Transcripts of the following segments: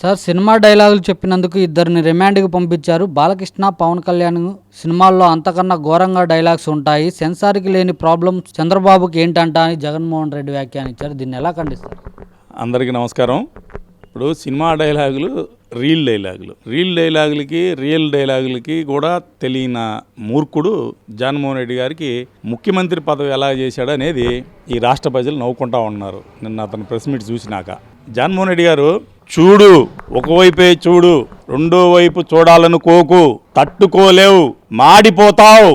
Sir cinema డైలాగులు చెప్పినందుకు ఇద్దరిని రిమాండ్కి పంపించారు. బాలకృష్ణ పవన్ కళ్యాణ్ సినిమాల్లో అంతకన్నా ఘోరంగా డైలాగ్స్ ఉంటాయి. సెన్సార్కి లేని ప్రాబ్లం చంద్రబాబుకి ఏంటంట అని జగన్మోహన్ రెడ్డి వ్యాఖ్యానించారు. దీన్ని ఎలా ఖండిస్తారు? అందరికీ నమస్కారం. ఇప్పుడు సినిమా డైలాగులు రీల్ డైలాగులు. రీల్ డైలాగులకి రియల్ డైలాగులకి కూడా తెలియన మూర్ఖుడు జగన్మోహన్ రెడ్డి గారికి ముఖ్యమంత్రి పదవి ఎలా చేశాడనేది ఈ రాష్ట్ర ప్రజలు నవ్వుకుంటా ఉన్నారు. నిన్న అతను ప్రెస్ మీట్ చూసినాక. జగన్మోహన్ రెడ్డి గారు చూడు ఒకవైపే చూడు రెండో వైపు చూడాలనుకోకు తట్టుకోలేవు మాడిపోతావు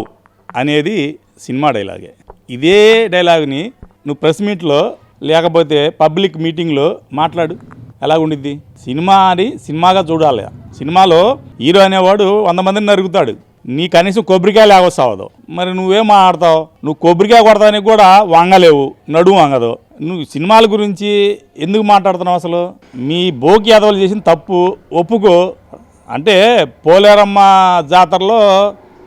అనేది సినిమా డైలాగే. ఇదే డైలాగ్ని నువ్వు ప్రెస్ మీట్లో లేకపోతే పబ్లిక్ మీటింగ్లో మాట్లాడు. ఎలా ఉండిద్ది సినిమా అని సినిమాగా చూడాలి. సినిమాలో హీరో అనేవాడు వంద మందిని నరుగుతాడు నీ కనీసం కొబ్బరికాయ లేకొస్తావదు మరి నువ్వేం ఆడతావు నువ్వు కొబ్బరికాయ కొడతానికి కూడా వంగలేవు నడుము వంగదు. నువ్వు సినిమాల గురించి ఎందుకు మాట్లాడుతున్నావు అసలు? మీ బోకి యాదవులు చేసిన తప్పు ఒప్పుకో. అంటే పోలేరమ్మ జాతరలో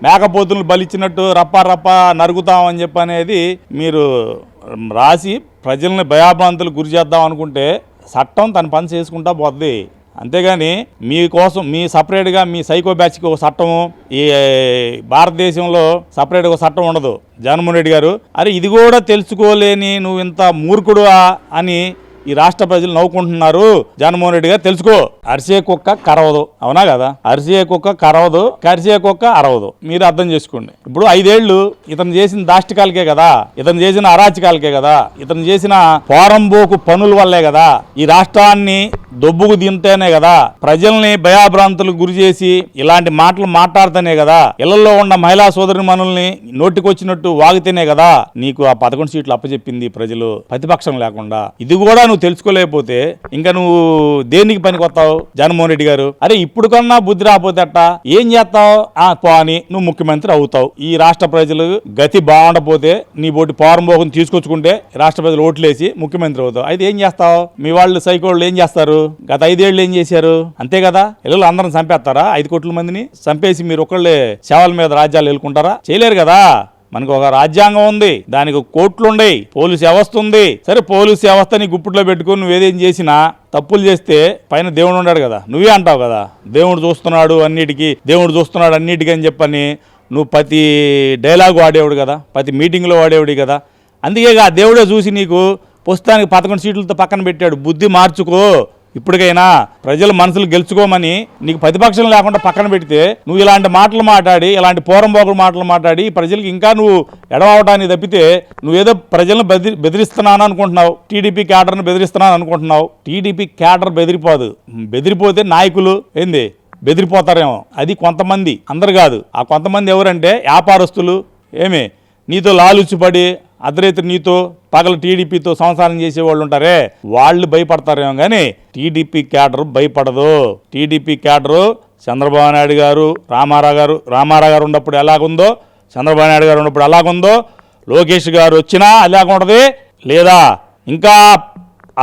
మేకపోతులు బలిచ్చినట్టు రప్ప రప్ప నరుగుతామని చెప్పి అనేది మీరు రాసి ప్రజల్ని భయాభ్రాంతులు గురి చేద్దాం అనుకుంటే చట్టం తన పని చేసుకుంటా పోద్ది. అంతేగాని మీకోసం మీ సపరేట్గా మీ సైకో బ్యాచ్కి ఒక చట్టము ఈ భారతదేశంలో సపరేట్గా ఒక చట్టం ఉండదు. జగన్మోహన్ రెడ్డి గారు అరే ఇది కూడా తెలుసుకోలేని నువ్వు ఇంత మూర్ఖుడువా అని ఈ రాష్ట్ర ప్రజలు నవ్వుకుంటున్నారు. జగన్మోహన్ రెడ్డి గారు తెలుసుకో. అరిసే కుక్క కరవదు. అవునా కదా? అరిసే కుక్క కరవదు కరిసే కుక్క అరవదు. మీరు అర్థం చేసుకోండి. ఇప్పుడు ఐదేళ్ళు ఇతను చేసిన దాష్టికాలకే కదా? ఇతను చేసిన అరాచకాలకే కదా? ఇతను చేసిన పోరంబోకు పనుల వల్లే కదా? ఈ రాష్ట్రాన్ని దొబ్బుకు దింతేనే కదా ప్రజల్ని భయాభ్రాంతులకు గురి చేసి ఇలాంటి మాటలు మాట్లాడితేనే కదా ఇళ్ళలో ఉన్న మహిళా సోదరి మనుల్ని నోటికొచ్చినట్టు వాగితేనే కదా నీకు ఆ పదకొండు సీట్లు అప్పచెప్పింది ప్రజలు ప్రతిపక్షం లేకుండా. ఇది కూడా నువ్వు తెలుసుకోలేకపోతే ఇంకా నువ్వు దేనికి పనికొస్తావు? జగన్మోహన్ రెడ్డి గారు. అరే ఇప్పుడు కన్నా బుద్ధి రాకపోతే అట్ట ఏం చేస్తావు? ఆ పోని నువ్వు ముఖ్యమంత్రి అవుతావు. ఈ రాష్ట్ర ప్రజలు గతి బాగుండపోతే నీ బోటి పోరంబోకం తీసుకొచ్చుకుంటే రాష్ట్ర ప్రజలు ఓట్లేసి ముఖ్యమంత్రి అవుతావు. అయితే ఏం చేస్తావు? మీ వాళ్ళు సైకోళ్ళు ఏం చేస్తారు? గత ఐదేళ్ళు ఏం చేశారు? అంతే కదా? ఇళ్ళు అందరం చంపేస్తారా? ఐదు కోట్ల మందిని చంపేసి మీరు ఒకళ్ళే సేవల మీద రాజ్యాలు వెళ్ళుకుంటారా చేయలేరు కదా? మనకు ఒక రాజ్యాంగం ఉంది. దానికి కోర్టులు ఉన్నాయి పోలీసు వ్యవస్థ ఉంది. సరే పోలీసు వ్యవస్థని గుప్పిట్లో పెట్టుకుని నువ్వేదేం చేసినా తప్పులు చేస్తే పైన దేవుడు ఉన్నాడు కదా. నువ్వే అంటావు కదా. దేవుడు చూస్తున్నాడు అన్నిటికీ దేవుడు చూస్తున్నాడు అన్నిటికీ అని చెప్పని నువ్వు ప్రతి డైలాగ్ వాడేవాడు కదా. ప్రతి మీటింగ్లో వాడేవాడు కదా. అందుకే దేవుడే చూసి నీకు పుస్తకానికి పదకొండు సీట్లతో పక్కన పెట్టాడు. బుద్ధి మార్చుకో. ఇప్పటికైనా ప్రజల మనసులు గెలుచుకోమని నీకు ప్రతిపక్షం లేకుండా పక్కన పెడితే నువ్వు ఇలాంటి మాటలు మాట్లాడి ఇలాంటి పోరంబోకుడు మాటలు మాట్లాడి ప్రజలకు ఇంకా నువ్వు ఎడవటానికి తప్పితే నువ్వేదో ప్రజలను బెదిరి బెదిరిస్తున్నాను అనుకుంటున్నావు. టీడీపీ క్యాడర్ను బెదిరిస్తున్నాను అనుకుంటున్నావు. TDP cadre బెదిరిపోదు. బెదిరిపోతే నాయకులు ఏంది? బెదిరిపోతారేమో. అది కొంతమంది. అందరు కాదు. ఆ కొంతమంది ఎవరంటే వ్యాపారస్తులు. ఏమి? నీతో లాలుచ్చిపడి అర్ధరైతే నీతో పగలు టీడీపీతో సంసారం చేసేవాళ్ళు ఉంటారే వాళ్ళు భయపడతారేమో కానీ టీడీపీ క్యాడర్ భయపడదు. టీడీపీ క్యాడరు చంద్రబాబు నాయుడు గారు రామారావు గారు రామారావు గారు ఉన్నప్పుడు ఎలాగుందో చంద్రబాబు నాయుడు గారు ఉన్నప్పుడు ఎలాగుందో లోకేష్ గారు వచ్చినా ఎలాగుంటుంది లేదా ఇంకా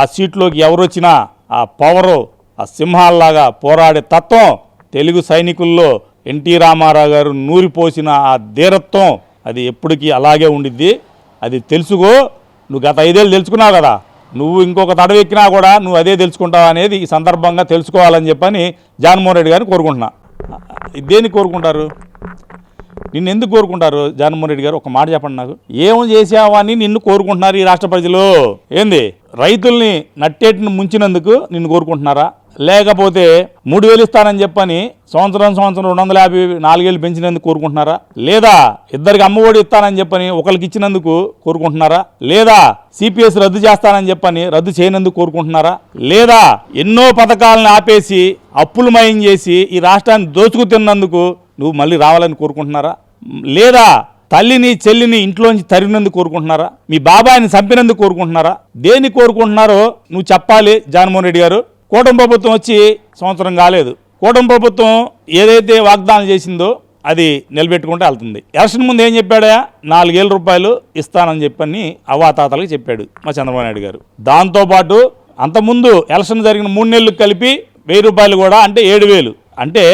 ఆ సీట్లోకి ఎవరు వచ్చినా ఆ పవరు ఆ సింహాల్లాగా పోరాడే తత్వం తెలుగు సైనికుల్లో ఎన్టీ రామారావు గారు నూరిపోసిన ఆ ధీరత్వం అది ఎప్పటికీ అలాగే ఉండిద్ది. అది తెలుసుకో నువ్వు గత ఐదేళ్ళు తెలుసుకున్నావు కదా నువ్వు ఇంకొక తడవ ఎక్కినా కూడా నువ్వు అదే తెలుసుకుంటావు అనేది ఈ సందర్భంగా తెలుసుకోవాలని చెప్పని జగన్మోహన్ రెడ్డి గారిని కోరుకుంటున్నా. దేన్ని కోరుకుంటారు? నిన్ను ఎందుకు కోరుకుంటారు జగన్మోహన్ రెడ్డి గారు? ఒక మాట చెప్పండి నాకు. ఏం చేసావని నిన్ను కోరుకుంటున్నారు ఈ రాష్ట్ర ప్రజలు? ఏంది? రైతుల్ని నట్టేటిని ముంచినందుకు నిన్ను కోరుకుంటున్నారా? లేకపోతే మూడు వేలు ఇస్తానని చెప్పని సంవత్సరం సంవత్సరం రెండు వందల యాభై నాలుగేళ్ళు పెంచినందుకు కోరుకుంటున్నారా? లేదా ఇద్దరికి అమ్మఒడి ఇస్తానని చెప్పని ఒకరికి ఇచ్చినందుకు కోరుకుంటున్నారా? లేదా సిపిఎస్ రద్దు చేస్తానని చెప్పని రద్దు చేయనందుకు కోరుకుంటున్నారా? లేదా ఎన్నో పథకాలను ఆపేసి అప్పులు మయం చేసి ఈ రాష్ట్రాన్ని దోచుకు తిన్నందుకు నువ్వు మళ్ళీ రావాలని కోరుకుంటున్నారా? లేదా తల్లిని చెల్లిని ఇంట్లోంచి తరిగినందుకు కోరుకుంటున్నారా? మీ బాబాయిని చంపినందుకు కోరుకుంటున్నారా? దేన్ని కోరుకుంటున్నారో నువ్వు చెప్పాలి జగన్మోహన్ రెడ్డి గారు. కూటమి ప్రభుత్వం వచ్చి సంవత్సరం కాలేదు. కూటమి ప్రభుత్వం ఏదైతే వాగ్దానం చేసిందో అది నిలబెట్టుకుంటే వెళ్తుంది. ఎలక్షన్ ముందు ఏం చెప్పాడా? నాలుగేల రూపాయలు ఇస్తానని చెప్పని అవాతాతలకు చెప్పాడు మా చంద్రబాబు నాయుడు గారు. దాంతోపాటు అంతకుముందు ఎలక్షన్ జరిగిన మూడు నెలలు కలిపి వెయ్యి రూపాయలు కూడా అంటే ఏడు వేలు. అంటే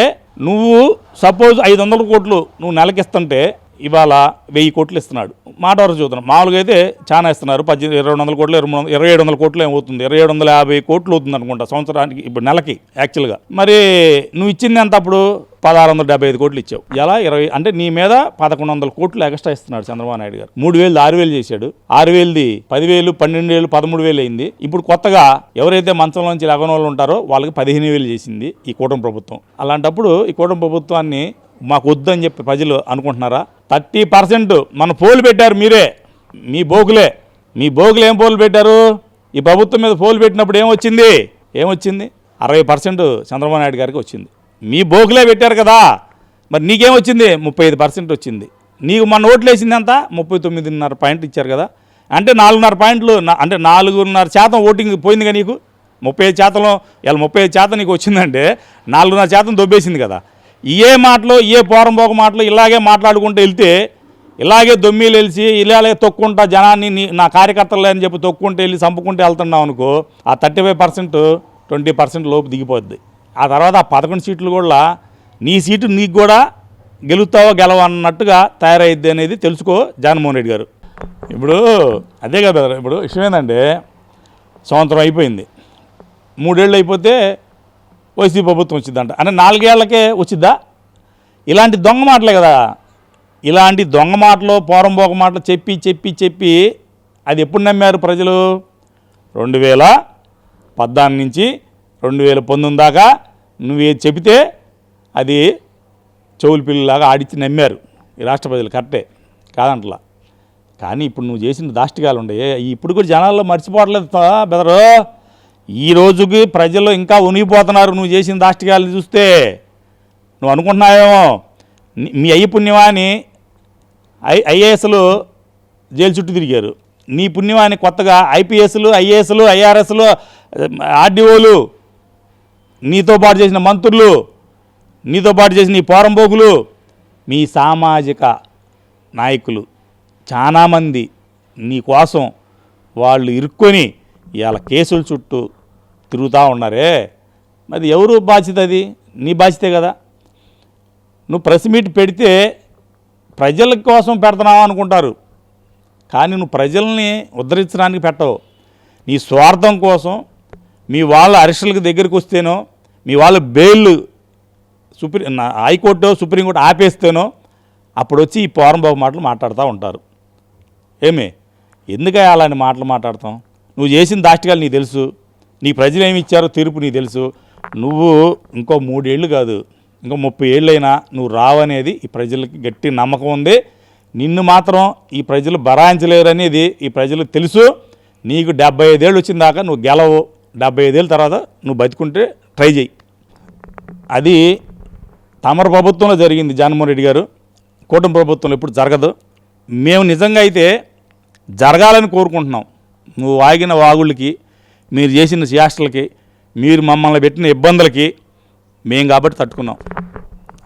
నువ్వు సపోజ్ ఐదు వందల కోట్లు నువ్వు నెలకిస్తుంటే ఇవాళ వెయ్యి కోట్లు ఇస్తున్నాడు. మాట వరకు చూద్దాం. మామూలుగా అయితే చాలా ఇస్తున్నారు. పద్దెనిమిది ఇరవై రెండు వందల కోట్లు ఇరవై వందల- ఇరవై ఏడు వందల కోట్లు ఏమవుతుంది ఇరవై ఏడు వందల యాభై కోట్లు అవుతుంది అనుకుంటా సంవత్సరానికి ఇప్పుడు నెలకి యాక్చువల్గా. మరి నువ్వు ఇచ్చింది ఎంత అప్పుడు? పదహారు వందల డెబ్బై ఐదు కోట్లు ఇచ్చావు. ఎలా? ఇరవై అంటే నీ మీద పదకొండు వందల కోట్లు ఎక్స్ట్రా ఇస్తున్నాడు చంద్రబాబు నాయుడు గారు. మూడు వేలు ఆరు వేలు చేశాడు. ఆరు వేలది పదివేలు పన్నెండు వేలు పదమూడు వేలు అయింది. ఇప్పుడు కొత్తగా ఎవరైతే మంచంలోంచి లగన వాళ్ళు ఉంటారో వాళ్ళకి పదిహేను వేలు చేసింది ఈ కూటమి ప్రభుత్వం. అలాంటప్పుడు ఈ కూటమి ప్రభుత్వాన్ని మాకు వద్దని చెప్పి ప్రజలు అనుకుంటున్నారా? థర్టీ పర్సెంట్ మన పోలు పెట్టారు మీరే. మీ బోగులే మీ బోగులు ఏం పోలు పెట్టారు? ఈ ప్రభుత్వం మీద పోలు పెట్టినప్పుడు ఏమొచ్చింది ఏమొచ్చింది అరవై పర్సెంట్ చంద్రబాబు నాయుడు గారికి వచ్చింది. మీ బోగులే పెట్టారు కదా. మరి నీకేమొచ్చింది ముప్పై ఐదు పర్సెంట్ వచ్చింది. నీకు మన ఓట్లు వేసింది ఎంత? ముప్పై తొమ్మిదిన్నర పాయింట్ ఇచ్చారు కదా. అంటే నాలుగున్నర పాయింట్లు అంటే నాలుగున్నర శాతం ఓటింగ్ పోయిందిగా నీకు? ముప్పై ఐదు శాతంలో ఇలా ముప్పై ఐదు శాతం నీకు వచ్చిందంటే నాలుగున్నర శాతం దొబ్బేసింది కదా. ఏ మాటలు ఏ పోరంపోక మాటలు ఇలాగే మాట్లాడుకుంటూ వెళ్తే ఇలాగే దొమ్మిలు వెలిసి ఇలాగే తొక్కుంటా జనాన్ని నీ- నా కార్యకర్తలు అని చెప్పి తొక్కుంటూ వెళ్ళి చంపుకుంటూ వెళ్తున్నావు అనుకో ఆ thirty five percent twenty percent లోపు దిగిపోద్ది. ఆ తర్వాత ఆ పదకొండు సీట్లు కూడా నీ సీటు నీకు కూడా గెలుస్తావో గెలవ అన్నట్టుగా తయారైద్ది అనేది తెలుసుకో జగన్మోహన్ రెడ్డి గారు. ఇప్పుడు అదే కదా ఇప్పుడు విషయం ఏంటంటే సంవత్సరం అయిపోయింది. మూడేళ్ళు అయిపోతే వైసీపీ ప్రభుత్వం వచ్చిందంట. అంటే నాలుగేళ్ళకే వచ్చిద్దా? ఇలాంటి దొంగ మాటలే కదా. ఇలాంటి దొంగ మాటలు పోరంబోక మాటలు చెప్పి చెప్పి చెప్పి అది ఎప్పుడు నమ్మారు ప్రజలు? రెండు వేల పద్నాలుగు నుంచి రెండు వేల పంతొమ్మిది దాకా నువ్వే చెబితే అది చెవులు పిల్లలాగా ఆడిచ్చి నమ్మారు. ఈ రాష్ట్ర ప్రజలు కరెక్టే కాదంటలా. కానీ ఇప్పుడు నువ్వు చేసిన దాష్టికాలు ఉండే. ఇప్పుడు కూడా జనాల్లో మర్చిపోవట్లేదు బెదరు. ఈ రోజుకి ప్రజలు ఇంకా ఉనిగిపోతున్నారు. నువ్వు చేసిన దాష్టికాలు చూస్తే. నువ్వు అనుకుంటున్నావేమో? మీ అయ్యి పుణ్యమాని ఐ ఐఏఎస్లు జైలు చుట్టూ తిరిగారు. నీ పుణ్యమాని కొత్తగా ఐపీఎస్లు ఐఏఎస్లు ఐఆర్ఎస్లు ఆర్డీఓలు నీతో పాటు చేసిన మంత్రులు నీతో పాటు చేసిన ఈ పోరంపోకులు మీ సామాజిక నాయకులు చాలామంది నీ కోసం వాళ్ళు ఇరుక్కొని ఇవాళ కేసుల చుట్టూ తిరుగుతూ ఉన్నారే? మరి ఎవరు బాధ్యత అది? నీ బాధ్యతే కదా. నువ్వు ప్రెస్ మీట్ పెడితే ప్రజల కోసం పెడుతున్నావు అనుకుంటారు. కానీ నువ్వు ప్రజల్ని ఉద్ధరించడానికి పెట్టవు. నీ స్వార్థం కోసం మీ వాళ్ళ అరెస్టులకు దగ్గరికి వస్తేనో మీ వాళ్ళ bail supreme high court supreme court ఆపేస్తేనో అప్పుడు వచ్చి ఈ పోరంబాబు మాటలు మాట్లాడుతూ ఉంటారు. ఏమి? ఎందుకే అలాంటి మాటలు మాట్లాడతాం? నువ్వు చేసిన దాష్టికాలు నీకు తెలుసు. నీ ప్రజలు ఏమి ఇచ్చారో తీర్పు నీకు తెలుసు. నువ్వు ఇంకో మూడేళ్ళు కాదు ఇంకో ముప్పై ఏళ్ళైనా నువ్వు రావనేది ఈ ప్రజలకి గట్టి నమ్మకం ఉంది. నిన్ను మాత్రం ఈ ప్రజలు బరాయించలేరు అనేది ఈ ప్రజలకు తెలుసు. నీకు డెబ్బై ఐదేళ్ళు వచ్చిన దాకా నువ్వు గెలవు. డెబ్బై ఐదేళ్ళ తర్వాత నువ్వు బతుకుంటే ట్రై చేయి. అది తమర ప్రభుత్వంలో జరిగింది జగన్మోహన్ రెడ్డి గారు. కూటమి ప్రభుత్వంలో ఇప్పుడు జరగదు. మేము నిజంగా అయితే జరగాలని కోరుకుంటున్నాం. నువ్వు వాగిన వాగుళ్ళకి మీరు చేసిన చేష్టలకి మీరు మమ్మల్ని పెట్టిన ఇబ్బందులకి మేము కాబట్టి తట్టుకున్నాం.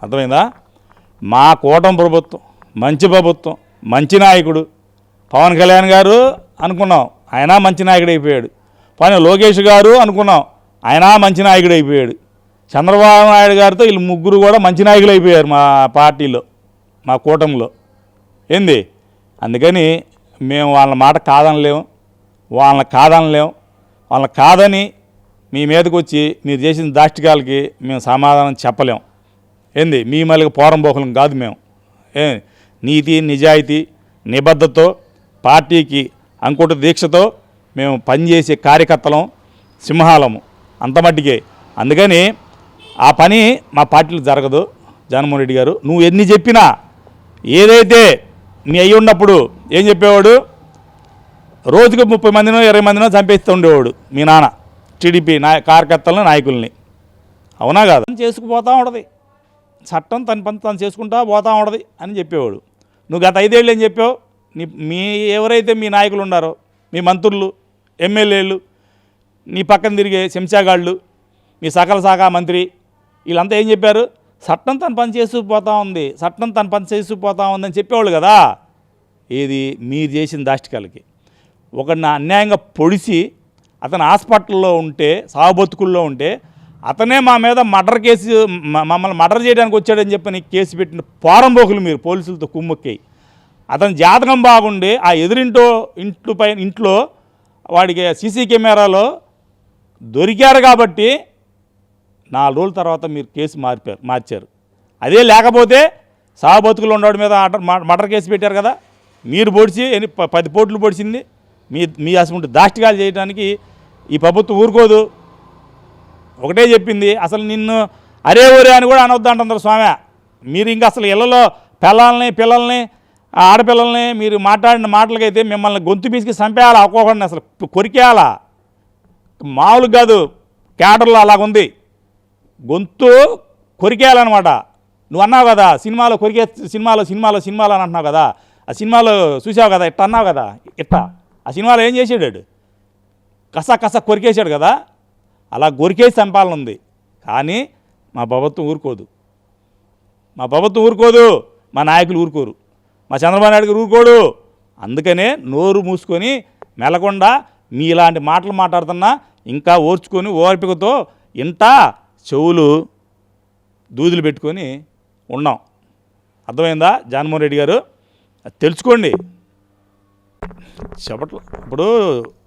అర్థమైందా? మా కూటమి ప్రభుత్వం మంచి ప్రభుత్వం మంచి నాయకుడు పవన్ కళ్యాణ్ గారు అనుకున్నాం. ఆయన మంచి నాయకుడు అయిపోయాడు. పని లోకేష్ గారు అనుకున్నాం. ఆయన మంచి నాయకుడు అయిపోయాడు. చంద్రబాబు నాయుడు గారితో వీళ్ళు ముగ్గురు కూడా మంచి నాయకులు అయిపోయారు మా పార్టీలో మా కూటమిలో. ఏంది? అందుకని మేము వాళ్ళ మాట కాదనలేము వాళ్ళని కాదనలేము వాళ్ళని కాదని మీ మీదకి వచ్చి మీరు చేసిన దాష్టికాలకి మేము సమాధానం చెప్పలేం. ఏంది? మీ మళ్ళీ పోరంబోకలం కాదు మేము. ఏ? నీతి నిజాయితీ నిబద్ధతతో పార్టీకి అంకుట దీక్షతో మేము పనిచేసే కార్యకర్తలం సింహాలము. అంతమట్టికే అందుకని ఆ పని మా పార్టీలో జరగదు. జగన్మోహన్ రెడ్డి గారు. నువ్వు ఎన్ని చెప్పినా ఏదైతే నీ అయ్యి ఉన్నప్పుడు ఏం చెప్పేవాడు? రోజుకు ముప్పై మందినో ఇరవై మందినో చంపేస్తూ ఉండేవాడు మీ నాన్న టీడీపీ నాయ కార్యకర్తలను నాయకుల్ని. అవునా కాదు? చేసుకుపోతూ ఉండదు చట్టం తన పని తను చేసుకుంటా పోతా ఉండదు అని చెప్పేవాడు. నువ్వు గత ఐదేళ్ళు ఏం చెప్పావు? నీ మీ ఎవరైతే మీ నాయకులు ఉన్నారో మీ మంత్రులు ఎమ్మెల్యేలు నీ పక్కన తిరిగే శంషాగాళ్ళు మీ సకల శాఖ మంత్రి వీళ్ళంతా ఏం చెప్పారు? చట్టం తన పని చేసుకుపోతా ఉంది. చట్టం తన పని చేసుకుపోతా ఉందని చెప్పేవాళ్ళు కదా. ఏది? మీరు చేసిన దాష్టికాలకి. ఒకడిని అన్యాయంగా పొడిచి అతను హాస్పిటల్లో ఉంటే సాగుబతుకుల్లో ఉంటే అతనే మా మీద మర్డర్ కేసు మమ్మల్ని మర్డర్ చేయడానికి వచ్చాడని చెప్పని కేసు పెట్టిన పోరంబోకులు మీరు పోలీసులతో కుమ్ముక్కి అతని జాతకం బాగుండి ఆ ఎదురింటో ఇంట్లో పైన ఇంట్లో వాడికి సీసీ కెమెరాలో దొరికారు కాబట్టి నాలుగు రోజుల తర్వాత మీరు కేసు మార్పారు మార్చారు. అదే లేకపోతే సాగుబతుకులు ఉండడం మీద ఆర్డర్ మర్డర్ కేసు పెట్టారు కదా మీరు పొడిచి ఎన్ని పది పోట్లు పొడిచింది మీ మీ అసలు దాష్టికాలు చేయడానికి ఈ ప్రభుత్వం ఊరుకోదు. ఒకటే చెప్పింది అసలు నిన్ను అరే ఊరే అని కూడా అనొద్దు అంటున్నారు స్వామి. మీరు ఇంకా అసలు ఇళ్ళలో పిల్లల్ని పిల్లల్ని ఆడపిల్లల్ని మీరు మాట్లాడిన మాటలకైతే మిమ్మల్ని గొంతు పీసుకి చంపేయాలా ఒక్కొక్కడిని అసలు కొరికేయాలా? మామూలు కాదు క్యాడర్లో అలాగుంది గొంతు కొరికేయాలన్నమాట. నువ్వు అన్నావు కదా సినిమాలో కొరికే సినిమాలో సినిమాలో సినిమాలో అని అంటున్నావు కదా. ఆ సినిమాలో చూసావు కదా ఇట్ట అన్నావు కదా ఇట్ట. ఆ సినిమాలో ఏం చేసాడు కస కస కొరికేశాడు కదా? అలా కొరికేసి చంపాలని ఉంది. కానీ మా ప్రభుత్వం ఊరుకోదు. మా ప్రభుత్వం ఊరుకోదు. మా నాయకులు ఊరుకోరు. మా చంద్రబాబు నాయుడు గారు ఊరుకోడు. అందుకనే నోరు మూసుకొని మెలకుండా మీ ఇలాంటి మాటలు మాట్లాడుతున్నా ఇంకా ఓర్చుకొని ఓర్పికతో ఇంట చెవులు దూదులు పెట్టుకొని ఉన్నాం. అర్థమైందా? జగన్మోహన్ రెడ్డి గారు? తెలుసుకోండి. చెప్పట్ల ఇప్పుడు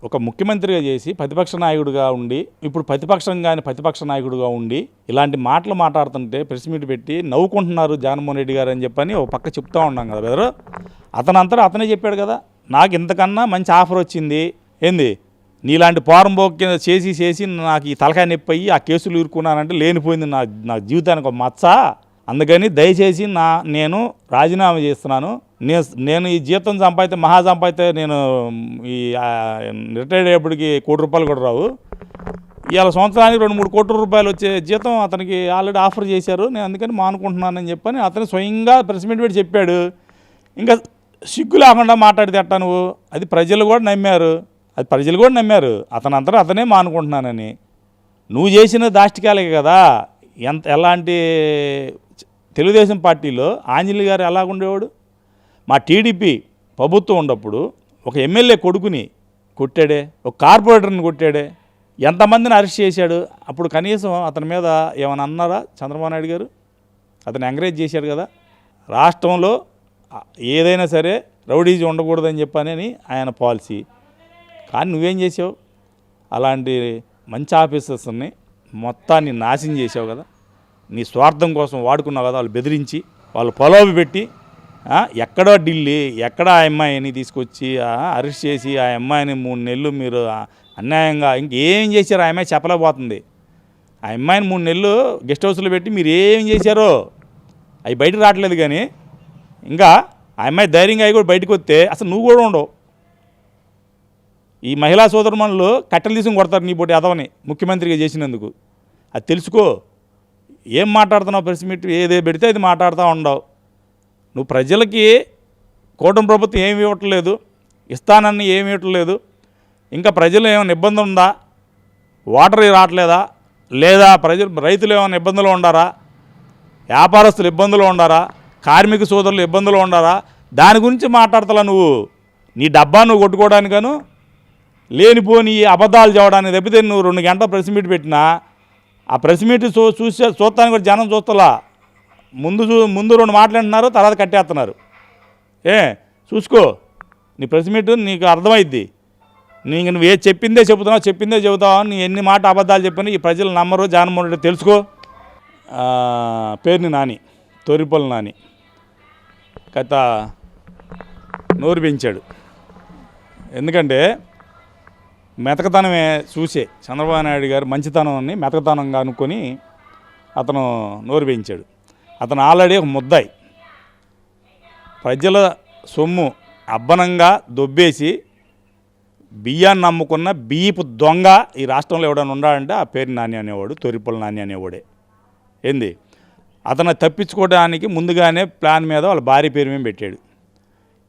ఒక ముఖ్యమంత్రిగా చేసి ప్రతిపక్ష నాయకుడిగా ఉండి ఇప్పుడు ప్రతిపక్షం కానీ ప్రతిపక్ష నాయకుడిగా ఉండి ఇలాంటి మాటలు మాట్లాడుతుంటే ప్రెస్ మీట్ పెట్టి నవ్వుకుంటున్నారు జగన్మోహన్ రెడ్డి గారు అని చెప్పని ఒక పక్క చెప్తా ఉన్నాం కదా బెదరు అతనంతా అతనే చెప్పాడు కదా నాకు ఇంతకన్నా మంచి ఆఫర్ వచ్చింది. ఏంది? నీలాంటి పోరం పోక్ చేసి చేసి నాకు ఈ తలకాయ నొప్పి అయ్యి ఆ కేసులు ఇరుక్కున్నానంటే లేనిపోయింది నా నా జీవితానికి ఒక మచ్చ. అందుకని దయచేసి నా నేను రాజీనామా చేస్తున్నాను. నేను నేను ఈ జీతం సంపాదితే మహా సంపాదితే నేను ఈ రిటైర్డ్ అయ్యేప్పటికి కోటి రూపాయలు కూడా రావు. ఇవాళ సంవత్సరానికి రెండు మూడు కోట్ల రూపాయలు వచ్చే జీతం అతనికి ఆల్రెడీ ఆఫర్ చేశారు. నేను అందుకని మానుకుంటున్నానని చెప్పని అతను స్వయంగా ప్రెస్ మీట్ పెట్టి చెప్పాడు. ఇంకా సిగ్గు లేకుండా మాట్లాడితే ఎట్టా నువ్వు? అది ప్రజలు కూడా నమ్మారు. అది ప్రజలు కూడా నమ్మారు. అతను అంతా అతనే మానుకుంటున్నానని నువ్వు చేసిన దాష్టికాలే కదా. ఎంత ఎలాంటి తెలుగుదేశం పార్టీలో ఆంజనేయులు గారు ఎలాగుండేవాడు? మా టీడీపీ ప్రభుత్వం ఉన్నప్పుడు ఒక ఎమ్మెల్యే కొడుకుని కొట్టాడే ఒక కార్పొరేటర్ని కొట్టాడే ఎంతమందిని అరెస్ట్ చేశాడు? అప్పుడు కనీసం అతని మీద ఏమైనా అన్నారా చంద్రబాబు నాయుడు గారు? అతను ఎంకరేజ్ చేశాడు కదా. రాష్ట్రంలో ఏదైనా సరే రౌడీజీ ఉండకూడదని చెప్పానని ఆయన పాలసీ. కానీ నువ్వేం చేసావు అలాంటి మంచి ఆఫీసర్స్ని మొత్తాన్ని నాశనం చేసావు కదా. నీ స్వార్థం కోసం వాడుకున్నావు కదా వాళ్ళు బెదిరించి వాళ్ళు పొలవి పెట్టి ఎక్కడో ఢిల్లీ ఎక్కడ ఆ అమ్మాయిని తీసుకొచ్చి అరెస్ట్ చేసి ఆ అమ్మాయిని మూడు నెలలు మీరు అన్యాయంగా ఇంకేం చేశారు? ఆ అమ్మాయి చెప్పలేకపోతుంది. ఆ అమ్మాయిని మూడు నెలలు గెస్ట్ హౌస్లో పెట్టి మీరు ఏం చేశారో? అవి బయటకు రావట్లేదు కానీ ఇంకా ఆ అమ్మాయి ధైర్యంగా అవి కూడా బయటకు వస్తే అసలు నువ్వు కూడా ఉండవు. ఈ మహిళా సోదరుమణులు కట్టెలు తీసుకుని కొడతారు నీ పోటీ అదవని ముఖ్యమంత్రిగా చేసినందుకు. అది తెలుసుకో. ఏం మాట్లాడుతున్నావు ప్రెస్ మీట్? ఏది పెడితే అది మాట్లాడుతూ ఉండవు. నువ్వు ప్రజలకి కూటమి ప్రభుత్వం ఏమి ఇవ్వట్లేదు ఇస్తానని ఏమి ఇవ్వట్లేదు ఇంకా ప్రజలు ఏమైనా ఇబ్బంది ఉందా? వాటర్ రావట్లేదా? లేదా ప్రజలు రైతులు ఏమైనా ఇబ్బందులు ఉండారా? వ్యాపారస్తులు ఇబ్బందులు ఉండారా? కార్మిక సోదరులు ఇబ్బందులు ఉండారా? దాని గురించి మాట్లాడతలా నువ్వు. నీ డబ్బా నువ్వు కొట్టుకోవడానికను లేనిపోని అబద్ధాలు చేయడానికి తప్పితే నువ్వు రెండు గంటల ప్రెస్ మీట్ పెట్టినా ఆ ప్రెస్ మీట్ చూ చూసే చూస్తానికి కూడా జనం చూస్తలా. ముందు చూ ముందు రెండు మాట్లాడుతున్నారు తర్వాత కట్టేస్తున్నారు. ఏ చూసుకో. నీ ప్రెస్ మీట్ నీకు అర్థమైద్ది. నీకు నువ్వు ఏ చెప్పిందే చెబుతున్నావు చెప్పిందే చెబుతావు నీ ఎన్ని మాట అబద్ధాలు చెప్పినా ఈ ప్రజలు నమ్మరు జగన్మోహన్ రెడ్డి తెలుసుకో. పేరుని నాని తోరిపల్లి నాని. కథ నోరు పెంచాడు ఎందుకంటే మెతకతనమే చూసే. చంద్రబాబు నాయుడు గారు మంచితనాన్ని మెతకతనంగా అనుకొని అతను నోరు పెంచాడు అతను ఆల్రెడీ ఒక ముద్దాయి. ప్రజల సొమ్ము అబ్బనంగా దొబ్బేసి బియ్యాన్ని నమ్ముకున్న బియ్యపు దొంగ ఈ రాష్ట్రంలో ఎవడన్నా ఉన్నాడంటే ఆ పేరు నాని అనేవాడు తొరిపల నాని అనేవాడే. ఏంది? అతను తప్పించుకోవడానికి ముందుగానే ప్లాన్ మీద వాళ్ళ భార్య పేరు మీద పెట్టాడు.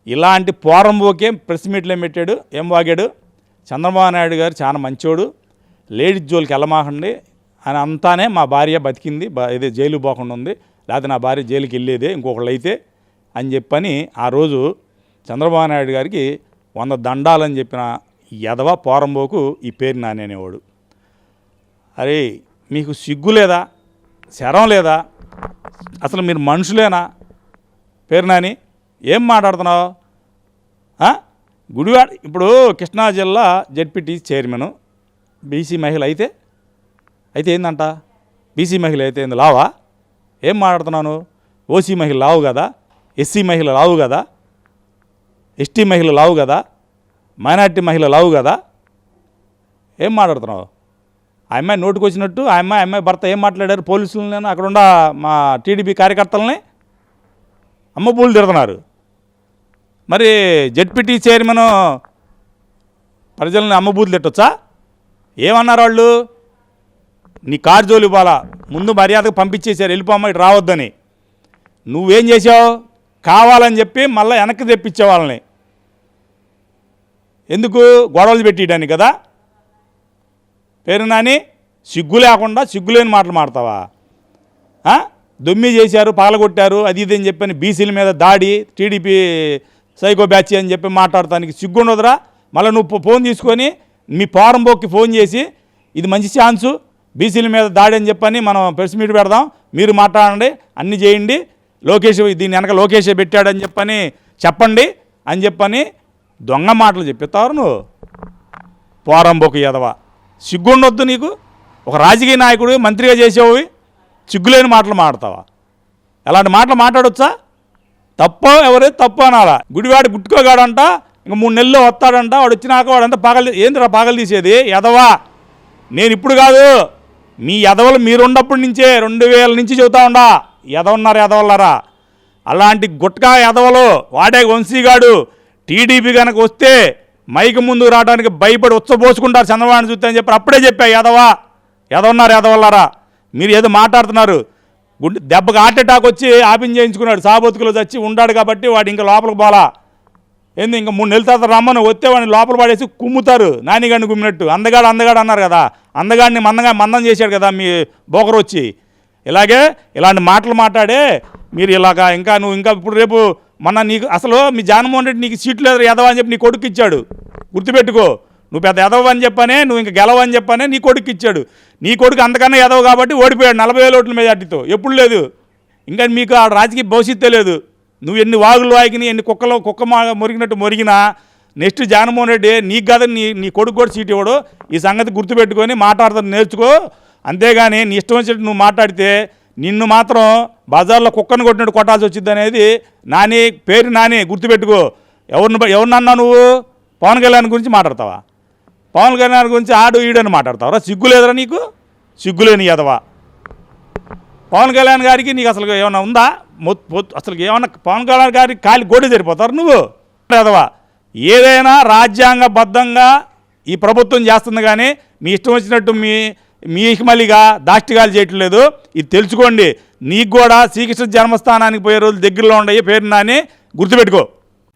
ఇలాంటి పోరంబోకే ప్రెస్ మీట్లు ఏం పెట్టాడు? ఏం వాగాడు? చంద్రబాబు నాయుడు గారు చాలా మంచోడు. లేడీస్ జోలికి వెళ్ళమాకండి అని అంతానే మా భార్య బతికింది ఇది జైలు పోకుండా ఉంది. లేకపోతే నా భార్య జైలుకి వెళ్ళేదే ఇంకొకళ్ళు అయితే అని చెప్పని ఆ రోజు చంద్రబాబు నాయుడు గారికి వంద దండాలని చెప్పిన ఎదవ పోరంబోకు ఈ పేరు నానేనేవాడు. అరే మీకు సిగ్గు లేదా? శరం లేదా? అసలు మీరు మనుషులేనా? పేరు నాని ఏం మాట్లాడుతున్నావు? గుడివాడ ఇప్పుడు కృష్ణా జిల్లా జడ్పీటీ చైర్మన్ బీసీ మహిళ అయితే అయితే ఏందంట? బీసీ మహిళ అయితే ఏంది లావా? ఏం మాట్లాడుతున్నాను? ఓసీ మహిళ లావు కదా? ఎస్సీ మహిళ లావు కదా? ఎస్టీ మహిళ లావు కదా? మైనార్టీ మహిళ లావు కదా? ఏం మాట్లాడుతున్నావు? ఆ అమ్మాయి నోటుకు వచ్చినట్టు ఆ అమ్మాయి అమ్మాయి భర్త ఏం మాట్లాడారు? పోలీసులని అక్కడ ఉన్న మా టీడీపీ కార్యకర్తలని? అమ్మ పూలు తిడుతున్నారు. మరి జడ్పీటీ చైర్మన్ ప్రజల్ని అమ్మబూతులు తిట్టొచ్చా? ఏమన్నారు వాళ్ళు? నీ కారు జోలు ఇవ్వాలా? ముందు మర్యాదకు పంపించేశారు. వెళ్ళిపోమ్మ ఇటు రావద్దని. నువ్వేం చేసావు కావాలని చెప్పి మళ్ళీ వెనక్కి తెప్పించే వాళ్ళని. ఎందుకు? గొడవలు పెట్టియడానికి కదా. పేరు నాని? సిగ్గు లేకుండా సిగ్గులేని మాటలు మాడతావా? దొమ్మి చేశారు పగలగొట్టారు అది ఇది అని చెప్పని బీసీల మీద దాడి టీడీపీ సైకో బ్యాచ్ అని చెప్పి మాట్లాడటానికి సిగ్గుండదురా. మళ్ళీ నువ్వు ఫోన్ తీసుకొని మీ పోరంబోక్కి ఫోన్ చేసి ఇది మంచి ఛాన్సు బీసీల మీద దాడి అని చెప్పని మనం ప్రెస్ మీట్ పెడదాం. మీరు మాట్లాడండి అన్ని చేయండి. లోకేష్ దీని వెనక లోకేషే పెట్టాడని చెప్పని చెప్పండి అని చెప్పని దొంగ మాటలు చెప్పిస్తావు నువ్వు. పోరంబోకు ఎదవ సిగ్గుండొద్దు నీకు. ఒక రాజకీయ నాయకుడు మంత్రిగా చేసేవి సిగ్గులేని మాటలు మాడతావా? ఎలాంటి మాటలు మాట్లాడొచ్చా? తప్ప ఎవరైతే తప్పు అనాలా? గుడివాడు గుట్టుకోగాడంట ఇంక మూడు నెలల్లో వస్తాడంట వాడు వచ్చినాక వాడంతా పగలు ఏందిరా పగలు తీసేది? ఎదవా నేను ఇప్పుడు కాదు. మీ ఎదవలు మీరున్నప్పటి నుంచే రెండు వేల నుంచి చెబుతా ఉండా. ఎదవన్నారు ఎదవల్లారా అలాంటి గుట్కా ఎదవలు వాడే వంశీగాడు టీడీపీ కనుక వస్తే మైక్ ముందు రావడానికి భయపడి ఉచ్చబోసుకుంటారు చంద్రబాబు చూస్తే అని చెప్పి అప్పుడే చెప్పా ఎదవా ఎదవన్నారు ఎదవల్లారా మీరు ఏదో మాట్లాడుతున్నారు. గుండె దెబ్బకి హార్ట్ అటాక్ వచ్చి ఆపిన్ చేయించుకున్నాడు చచ్చి ఉండాడు కాబట్టి వాడు ఇంకా లోపలికి పోలా. ఏంది ఇంకా మూడు నెలల తర్వాత రమ్మని వస్తే వాడిని లోపల పడేసి కుమ్ముతారు. నానిగాడిని కుమ్మినట్టు. అందగాడు అందగాడు అన్నారు కదా. అందగాడిని మందంగా మందం చేశాడు కదా మీ బోకరు వచ్చి. ఇలాగే ఇలాంటి మాటలు మాట్లాడే మీరు ఇలాగా ఇంకా నువ్వు ఇంకా ఇప్పుడు రేపు మొన్న నీకు అసలు మీ జగన్మోహన్ రెడ్డి నీకు సీట్లు లేదు ఎదవ అని చెప్పి నీ కొడుకు ఇచ్చాడు. గుర్తుపెట్టుకో. నువ్వు పెద్ద ఎదవ అని చెప్పనే నువ్వు ఇంకా గెలవ అని చెప్పనే నీ కొడుకు ఇచ్చాడు. నీ కొడుకు అంతకన్నా ఎదవ కాబట్టి ఓడిపోయాడు. నలభై వేల ఓట్ల మీద అట్టితో. ఎప్పుడు లేదు. ఇంకా మీకు ఆ రాజకీయ భవిష్యత్తే లేదు. నువ్వు ఎన్ని వాగులు వాగిని ఎన్ని కుక్కలు కుక్క మా మొరిగినట్టు మొరిగినా నెక్స్ట్ జగన్మోహన్ రెడ్డి నీకు కాదు నీ నీ కొడుకు కూడా సీట్ ఇవ్వడు. ఈ సంగతి గుర్తుపెట్టుకొని మాట్లాడతాను నేర్చుకో. అంతేగాని నీ ఇష్టం వచ్చినట్టు నువ్వు మాట్లాడితే నిన్ను మాత్రం బజార్లో కుక్కను కొట్టినట్టు కొట్టాల్సి వచ్చింది అనేది నాని పేరు నాని గుర్తుపెట్టుకో. ఎవరిని ఎవరినన్నా నువ్వు? పవన్ కళ్యాణ్ గురించి మాట్లాడతావా? పవన్ కళ్యాణ్ గురించి ఆడు ఈడని మాట్లాడతావరా సిగ్గు లేదురా నీకు? సిగ్గులేని ఎదవా పవన్ కళ్యాణ్ గారికి నీకు అసలు ఏమైనా ఉందా? అసలు ఏమన్నా పవన్ కళ్యాణ్ గారికి కాలి గోడి సరిపోతారు నువ్వు? ఎదవా ఏదైనా రాజ్యాంగబద్ధంగా ఈ ప్రభుత్వం చేస్తుంది కానీ మీ ఇష్టం వచ్చినట్టు మీ మీ మళ్ళీగా దాష్టిగాలు చేయట్లేదు. ఇది తెలుసుకోండి. నీకు కూడా శ్రీకృష్ణ జన్మస్థానానికి పోయే రోజులు దగ్గరలో ఉండయి పేరు నాని గుర్తుపెట్టుకో.